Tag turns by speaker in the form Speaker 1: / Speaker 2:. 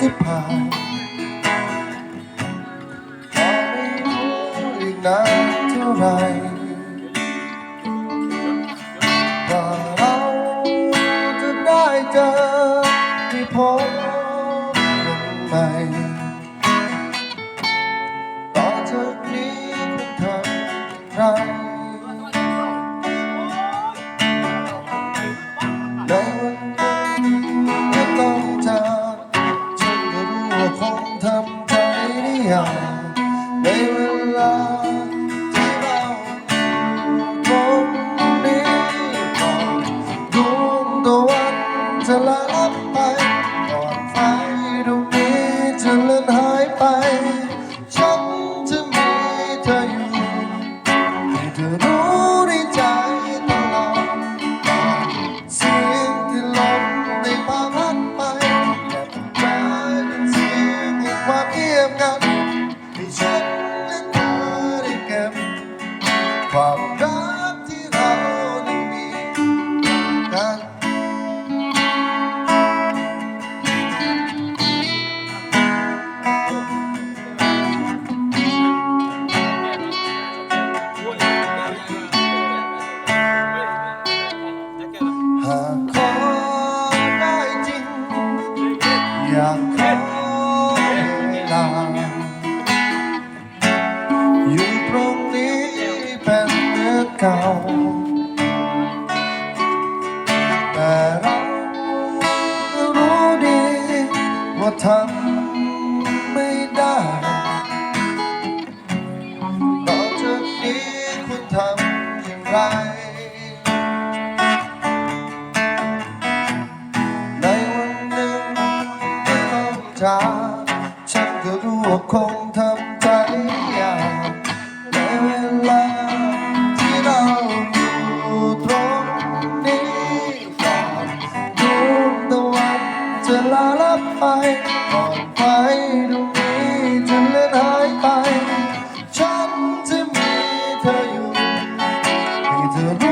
Speaker 1: ที่ผ่านพอไม่รู้อีกนานเท่าไร คงทำใจได้ย่างในเวลา แต่เรารู้ดีว่าทำไม่ได้ต่อจากนี้คุณทำอย่างไร ในวันหนึ่งไม่ต้องจากฉันก็รู้ว่าคงทำใจยากในเวลา ไปหมดไฟตรงนี้จะเลือนหายไป ฉันจะมีเธออยู่ให้เธอรู้